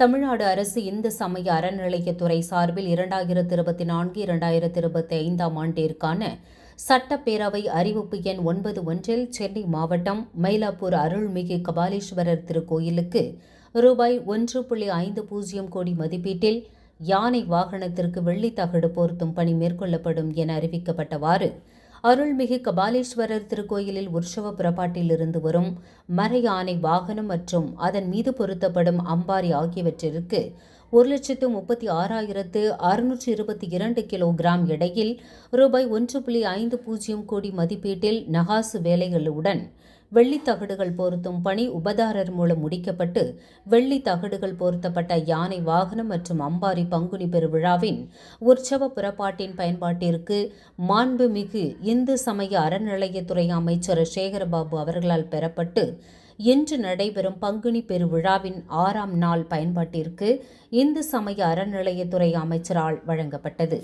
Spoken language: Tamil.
தமிழ்நாடு அரசு இந்து சமய அறநிலையத்துறை சார்பில் இரண்டாயிரத்து இருபத்தி நான்கு இரண்டாயிரத்து இருபத்தி ஐந்தாம் ஆண்டிற்கான சட்டப்பேரவை அறிவிப்பு எண் ஒன்பது ஒன்றில் சென்னை மாவட்டம் மயிலாப்பூர் அருள்மிகு கபாலீஸ்வரர் திருக்கோயிலுக்கு ரூபாய் ஒன்று புள்ளி ஐந்து பூஜ்ஜியம் கோடி மதிப்பீட்டில் யானை வாகனத்திற்கு வெள்ளித் தகடு பொருத்தும் பணி மேற்கொள்ளப்படும் என அறிவிக்கப்பட்டவாறு அருள்மிகு கபாலீஸ்வரர் திருக்கோயிலில் உற்சவ புறப்பாட்டிலிருந்து வரும் மர யானை வாகனம் மற்றும் அதன் மீது பொருத்தப்படும் அம்பாரி ஆகியவற்றிற்கு ஒரு லட்சத்து முப்பத்தி ஆறாயிரத்து அறுநூற்றி இருபத்தி இரண்டு கிலோகிராம் எடையில் ரூபாய் ஒன்று புள்ளி ஐந்து பூஜ்ஜியம் கோடி மதிப்பீட்டில் நகாசு வேலைகளுடன் வெள்ளித்தகடுகள் பொருத்தும் பணி உபதாரர் மூலம் முடிக்கப்பட்டு வெள்ளித் தகடுகள் பொருத்தப்பட்ட யானை வாகனம் மற்றும் அம்பாரி பங்குனி பெருவிழாவின் உற்சவ புறப்பாட்டின் பயன்பாட்டிற்கு மாண்புமிகு இந்து சமய அறநிலையத்துறை அமைச்சர் சேகரபாபு அவர்களால் பெறப்பட்டு இன்று நடைபெறும் பங்குனி பெருவிழாவின் ஆறாம் நாள் பயன்பாட்டிற்கு இந்து சமய அறநிலையத்துறை அமைச்சரால் வழங்கப்பட்டது.